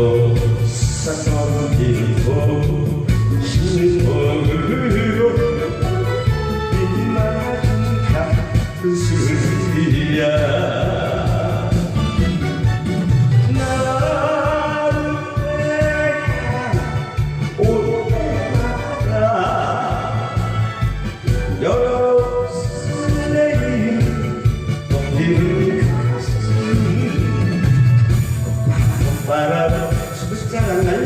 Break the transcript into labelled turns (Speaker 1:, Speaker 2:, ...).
Speaker 1: Oh. 바람을 숨을 장난